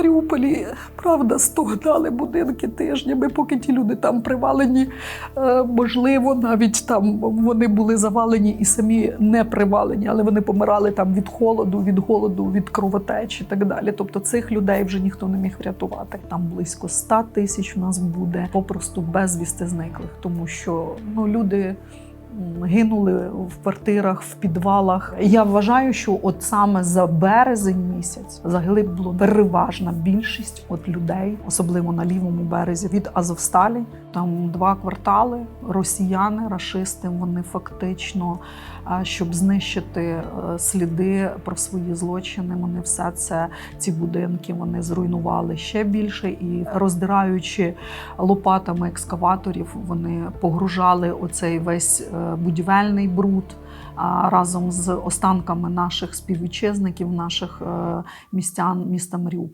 Маріуполі, правда, стогнали будинки тижнями, поки ті люди там привалені. Е, Можливо, навіть там вони були завалені і самі не привалені, але вони помирали там від холоду, від голоду, від кровотеч і так далі. Тобто цих людей вже ніхто не міг врятувати. Там близько 100 тисяч у нас буде попросту безвісти зниклих, тому що ну люди. Гинули в квартирах, в підвалах. Я вважаю, що от саме за березень місяць загибло переважна більшість от людей, особливо на лівому березі від Азовсталі. Там два квартали. Росіяни, рашисти, вони фактично, щоб знищити е, сліди про свої злочини, вони все це ці будинки вони зруйнували ще більше і роздираючи лопатами екскаваторів, вони погружали оцей весь е, будівельний бруд. Разом з останками наших співвітчизників, наших е, містян міста Маріуполя.